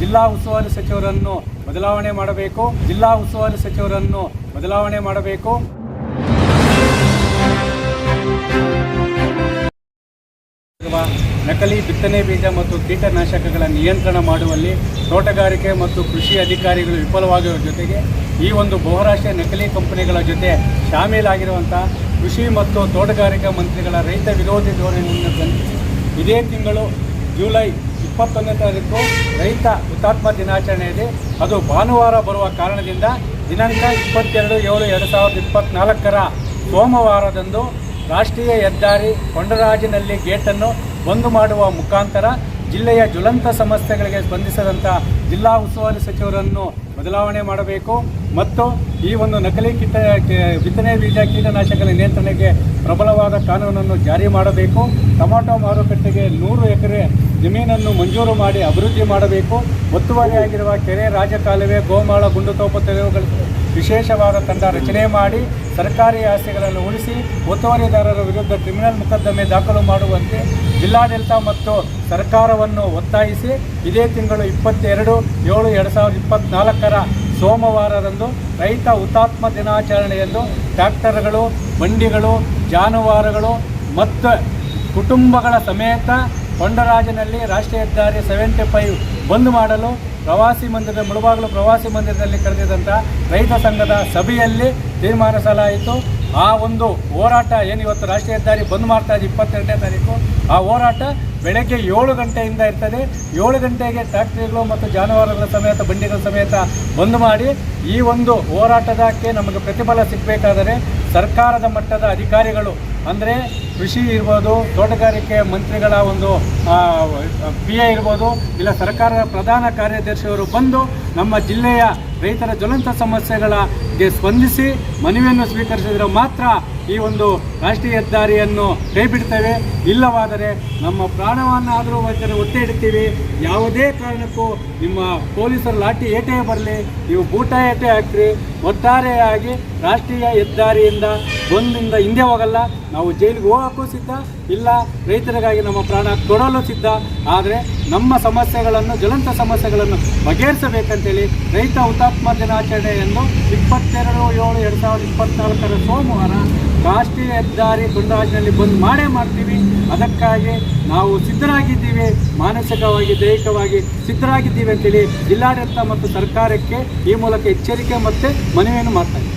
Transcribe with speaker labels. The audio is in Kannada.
Speaker 1: ಜಿಲ್ಲಾ ಉಸ್ತುವಾರಿ ಸಚಿವರನ್ನು ಬದಲಾವಣೆ ಮಾಡಬೇಕು. ಜಿಲ್ಲಾ ಉಸ್ತುವಾರಿ ಸಚಿವರನ್ನು ಬದಲಾವಣೆ ಮಾಡಬೇಕು. ನಕಲಿ ಬಿತ್ತನೆ ಬೀಜ ಮತ್ತು ಕೀಟನಾಶಕಗಳ ನಿಯಂತ್ರಣ ಮಾಡುವಲ್ಲಿ ತೋಟಗಾರಿಕೆ ಮತ್ತು ಕೃಷಿ ಅಧಿಕಾರಿಗಳು ವಿಫಲವಾಗಿರುವ ಜೊತೆಗೆ ಈ ಒಂದು ಬಹುರಾಷ್ಟ್ರೀಯ ನಕಲಿ ಕಂಪನಿಗಳ ಜೊತೆ ಶಾಮೀಲಾಗಿರುವಂಥ ಕೃಷಿ ಮತ್ತು ತೋಟಗಾರಿಕಾ ಮಂತ್ರಿಗಳ ರೈತ ವಿರೋಧಿ ಧೋರಣೆಯನ್ನು ಇದೇ ತಿಂಗಳು ಜುಲೈ ಇಪ್ಪತ್ತೊಂದನೇ ತಾರೀಕು ರೈತ ಹುತಾತ್ಮ ದಿನಾಚರಣೆ ಇದೆ. ಅದು ಭಾನುವಾರ ಬರುವ ಕಾರಣದಿಂದ ದಿನಾಂಕ ಇಪ್ಪತ್ತೆರಡು ಏಳು ಎರಡು ಸಾವಿರದ ಇಪ್ಪತ್ತ್ನಾಲ್ಕರ ಸೋಮವಾರದಂದು ರಾಷ್ಟ್ರೀಯ ಹೆದ್ದಾರಿ ಕೊಂಡರಾಜಿನಲ್ಲಿ ಗೇಟನ್ನು ಬಂದ್ ಮಾಡುವ ಮುಖಾಂತರ ಜಿಲ್ಲೆಯ ಜ್ವಲಂತ ಸಮಸ್ಯೆಗಳಿಗೆ ಸ್ಪಂದಿಸದಂಥ ಜಿಲ್ಲಾ ಉಸ್ತುವಾರಿ ಸಚಿವರನ್ನು ಬದಲಾವಣೆ ಮಾಡಬೇಕು. ಮತ್ತು ಈ ಒಂದು ನಕಲಿ ಕೀಟ ಬಿತ್ತನೆ ಬೀಜ ಕೀಟನಾಶಕಗಳ ನಿಯಂತ್ರಣಕ್ಕೆ ಪ್ರಬಲವಾದ ಕಾನೂನನ್ನು ಜಾರಿ ಮಾಡಬೇಕು. ಟೊಮಾಟೊ ಮಾರುಕಟ್ಟೆಗೆ ನೂರು ಎಕರೆ ಜಮೀನನ್ನು ಮಂಜೂರು ಮಾಡಿ ಅಭಿವೃದ್ಧಿ ಮಾಡಬೇಕು. ಒತ್ತುವರಿಯಾಗಿರುವ ಕೆರೆ ರಾಜಕಾಲುವೆ, ಗೋಮಾಳ ಗುಂಡುತೋಪು ತೆರವುಗಳಿಗೆ ವಿಶೇಷವಾದ ತಂಡ ರಚನೆ ಮಾಡಿ ಸರ್ಕಾರಿ ಆಸ್ತಿಗಳನ್ನು ಉಳಿಸಿ ಒತ್ತುವರಿದಾರರ ವಿರುದ್ಧ ಕ್ರಿಮಿನಲ್ ಮೊಕದ್ದಮೆ ದಾಖಲು ಮಾಡುವಂತೆ ಜಿಲ್ಲಾಡಳಿತ ಮತ್ತು ಸರ್ಕಾರವನ್ನು ಒತ್ತಾಯಿಸಿ ಇದೇ ತಿಂಗಳು ಇಪ್ಪತ್ತೆರಡು ಏಳು ಎರಡು ಸಾವಿರದ ಇಪ್ಪತ್ತ್ನಾಲ್ಕರ ಸೋಮವಾರದಂದು ರೈತ ಹುತಾತ್ಮ ದಿನಾಚರಣೆಯಂದು ಟ್ರ್ಯಾಕ್ಟರ್ಗಳು ಬಂಡಿಗಳು ಜಾನುವಾರುಗಳು ಮತ್ತು ಕುಟುಂಬಗಳ ಸಮೇತ ಕೊಂಡರಾಜನಲ್ಲಿ ರಾಷ್ಟ್ರೀಯ ಹೆದ್ದಾರಿ ಸೆವೆಂಟಿ ಫೈವ್ ಬಂದ್ ಮಾಡಲು ಪ್ರವಾಸಿ ಮಂದಿರದ, ಮುಳುಬಾಗಿಲು ಪ್ರವಾಸಿ ಮಂದಿರದಲ್ಲಿ ಕರೆದಿದ್ದಂಥ ರೈತ ಸಂಘದ ಸಭೆಯಲ್ಲಿ ತೀರ್ಮಾನಿಸಲಾಯಿತು. ಆ ಒಂದು ಹೋರಾಟ ಏನು ಇವತ್ತು ರಾಷ್ಟ್ರೀಯ ಹೆದ್ದಾರಿ ಬಂದ್ ಮಾಡ್ತಾ ಇದೆ, ಇಪ್ಪತ್ತೆರಡನೇ ತಾರೀಕು. ಆ ಹೋರಾಟ ಬೆಳಗ್ಗೆ ಏಳು ಗಂಟೆಯಿಂದ ಇರ್ತದೆ. ಏಳು ಗಂಟೆಗೆ ಟ್ಯಾಕ್ಟ್ರಿಗಳು ಮತ್ತು ಜಾನುವಾರುಗಳ ಸಮೇತ, ಬಂಡಿಗಳ ಸಮೇತ ಬಂದ್ ಮಾಡಿ ಈ ಒಂದು ಹೋರಾಟದಕ್ಕೆ ನಮಗೆ ಪ್ರತಿಫಲ ಸಿಗಬೇಕಾದರೆ ಸರ್ಕಾರದ ಮಟ್ಟದ ಅಧಿಕಾರಿಗಳು, ಅಂದರೆ ಕೃಷಿ ಇರ್ಬೋದು, ತೋಟಗಾರಿಕೆ ಮಂತ್ರಿಗಳ ಒಂದು ಪಿ ಎ ಇರ್ಬೋದು, ಇಲ್ಲ ಸರ್ಕಾರದ ಪ್ರಧಾನ ಕಾರ್ಯದರ್ಶಿಯವರು ಬಂದು ನಮ್ಮ ಜಿಲ್ಲೆಯ ರೈತರ ಜ್ವಲಂತ ಸಮಸ್ಯೆಗಳಿಗೆ ಸ್ಪಂದಿಸಿ ಮನವಿಯನ್ನು ಸ್ವೀಕರಿಸಿದರೆ ಮಾತ್ರ ಈ ಒಂದು ರಾಷ್ಟ್ರೀಯ ಹೆದ್ದಾರಿಯನ್ನು ಕೈ ಬಿಡ್ತೇವೆ ಇಲ್ಲವಾದರೆ ನಮ್ಮ ಪ್ರಾಣವನ್ನಾದರೂ ವೈದ್ಯರು ಒತ್ತೆ ಇಡ್ತೀವಿ. ಯಾವುದೇ ಕಾರಣಕ್ಕೂ ನಿಮ್ಮ ಪೊಲೀಸರು ಲಾಠಿ ಏಟೇ ಬರಲಿ, ನೀವು ಬೂಟ ಏಟೆ ಹಾಕ್ರಿ ಒಟ್ಟಾರೆಯಾಗಿ ರಾಷ್ಟ್ರೀಯ ಹೆದ್ದಾರಿಯಿಂದ ಒಂದಿಂದ ಹಿಂದೆ ಹೋಗಲ್ಲ. ನಾವು ಜೈಲಿಗೆ ಹೋಗೋಕ್ಕೂ ಸಿದ್ಧ, ಇಲ್ಲ ರೈತರಿಗಾಗಿ ನಮ್ಮ ಪ್ರಾಣ ಕೊಡಲು ಸಿದ್ಧ. ಆದರೆ ನಮ್ಮ ಸಮಸ್ಯೆಗಳನ್ನು, ಜ್ವಲಂತ ಸಮಸ್ಯೆಗಳನ್ನು ಬಗೆಹರಿಸಬೇಕಂತೇಳಿ ರೈತ ಹುತಾತ್ಮ ದಿನಾಚರಣೆಯನ್ನು ಇಪ್ಪತ್ತೆರಡು ಏಳು ಎರಡು ಸಾವಿರದ ಇಪ್ಪತ್ತ್ನಾಲ್ಕರ ಸೋಮವಾರ ರಾಷ್ಟ್ರೀಯ ಹೆದ್ದಾರಿ ಗುಂಡಾಜಿನಲ್ಲಿ ಬಂದ್ ಮಾಡೇ ಮಾಡ್ತೀವಿ. ಅದಕ್ಕಾಗಿ ನಾವು ಸಿದ್ಧರಾಗಿದ್ದೀವಿ. ಮಾನಸಿಕವಾಗಿ, ದೈಹಿಕವಾಗಿ ಸಿದ್ಧರಾಗಿದ್ದೀವಿ ಅಂತೇಳಿ ಜಿಲ್ಲಾಡಳಿತ ಮತ್ತು ಸರ್ಕಾರಕ್ಕೆ ಈ ಮೂಲಕ ಎಚ್ಚರಿಕೆ ಮತ್ತು ಮನವಿಯನ್ನು ಮಾಡ್ತಾ